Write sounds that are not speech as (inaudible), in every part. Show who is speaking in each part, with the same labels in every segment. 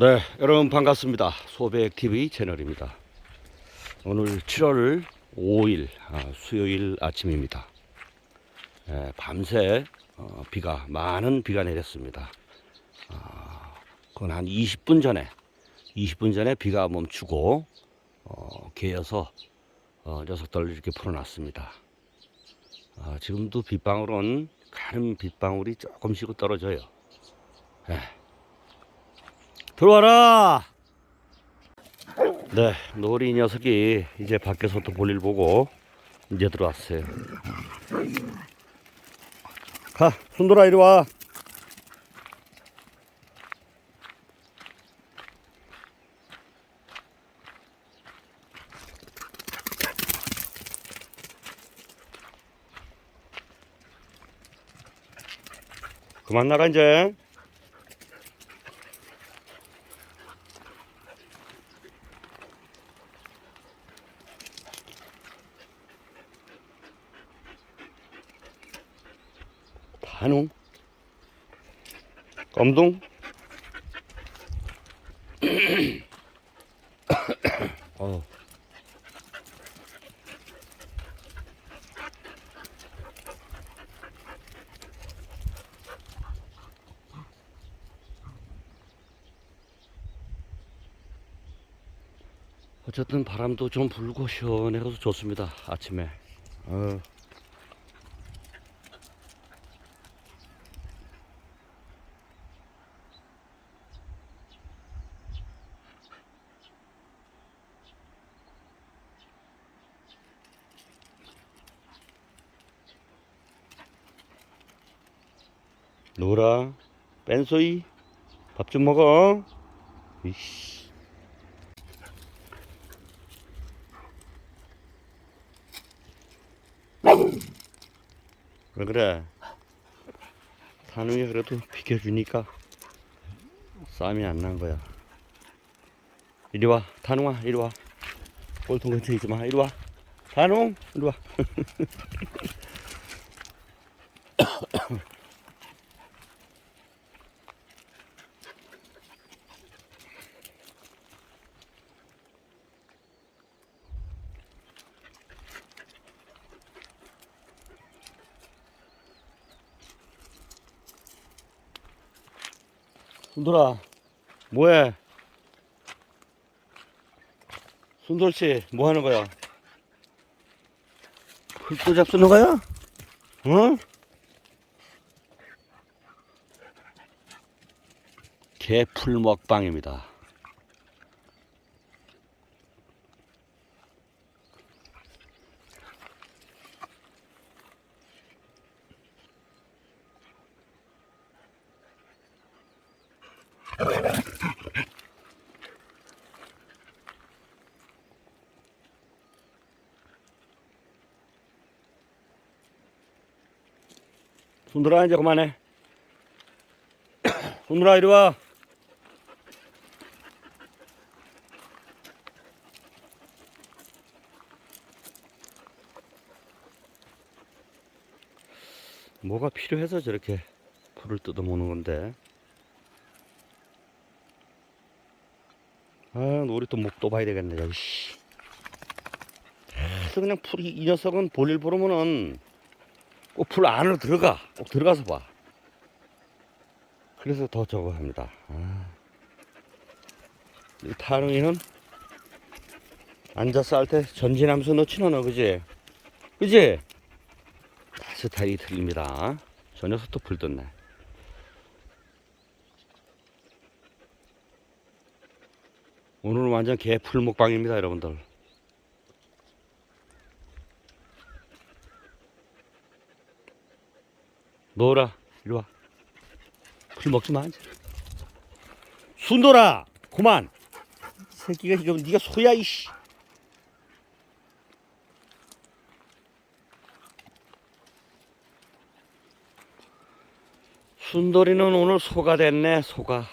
Speaker 1: 네, 여러분 반갑습니다. 소백TV 채널입니다. 오늘 7월 5일 아, 수요일 아침입니다. 예, 밤새 어, 비가 많은 비가 내렸습니다. 아, 그건 한 20분 전에 20분 전에 비가 멈추고 어, 개여서 어, 녀석들을 이렇게 풀어놨습니다. 아, 지금도 빗방울은 가는 빗방울이 조금씩 떨어져요. 예. 들어와라. 네, 노리 녀석이 이제 밖에서 또 볼일 보고 이제 들어왔어요. 가, 순돌아 이리 와. 그만 나가 이제. 단웅 검둥 어. 어쨌든 바람도 좀 불고 시원해서 좋습니다 아침에 어. 노라? 뺀소이? 밥 좀 먹어. 이씨. 왜 그래? 산웅이 그래도 비켜주니까 싸움이 안 난 거야. 이리 와 단웅아 이리 와. 꼴통 근처에 있지 마 이리 와. 단웅 이리 와 (laughs) 순돌아, 뭐해? 순돌씨, 뭐 하는 거야? 풀도 잡수는 거야? 어? 개풀 먹방입니다. 순돌아, 이제 그만해. 순돌아, 이리 와. 뭐가 필요해서 저렇게 풀을 뜯어먹는 건데. 아, 우리 또목또 봐야 되겠네, 야, 씨. 그래서 그냥 풀이, 이 녀석은 볼일 보려면은 꼭 풀 안으로 들어가. 꼭 들어가서 봐. 그래서 더 저거 합니다. 아. 이 타릉이는 앉아서 할 때 전진하면서 넣지는 너, 그지? 그지? 스타일이 틀립니다. 저 녀석도 풀 떴네. 오늘은 완전 개 풀목방입니다, 여러분들. 넣어라, 이리 와. 풀 먹지 마, 이제. 순돌아, 그만. 이 새끼가 지금 네가 소야, 이씨. 순돌이는 오늘 소가 됐네, 소가.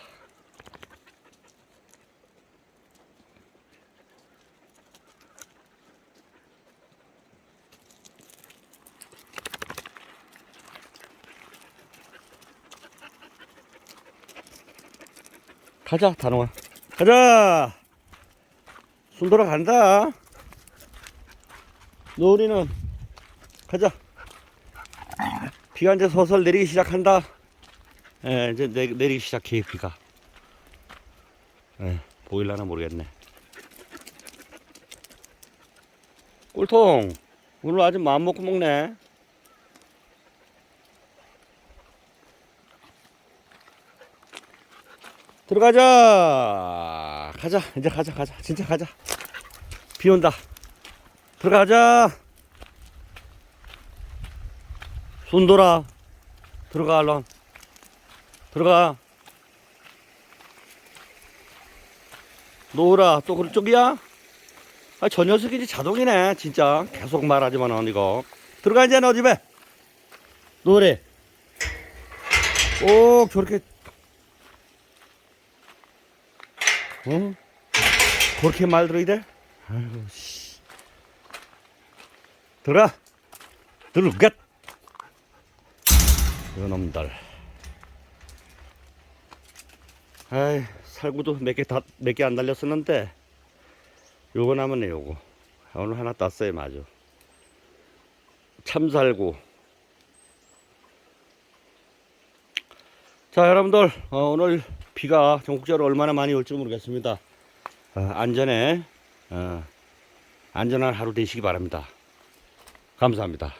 Speaker 1: 가자, 단호아. 가자! 순돌아 간다. 노을이는 가자. 비가 이제 서슬 내리기 시작한다. 예, 이제 내, 내리기 시작해, 비가. 예, 보일라나 모르겠네. 꿀통, 오늘 아주 마음 먹고 먹네. 들어가자. 가자. 이제 가자. 가자. 진짜 가자. 비 온다. 들어가자. 손 돌아. 들어가, 얼른. 들어가. 노을아, 또 그쪽이야? 아, 저 녀석이 이제 자동이네, 진짜. 계속 말하지만은, 이거. 들어가, 이제 너 집에. 노을이. 오, 저렇게 어? 그렇게 말 들어야 돼? 아이고, 씨. 들어가. 들어가. 이놈들. 아이, 살구도 몇 개 다, 몇 개 안 달렸었는데, 요거 남았네, 요거. 오늘 하나 땄어요, 마주. 참살구. 자, 여러분들, 어, 오늘 비가 전국적으로 얼마나 많이 올지 모르겠습니다. 어, 안전에, 어, 안전한 하루 되시기 바랍니다. 감사합니다.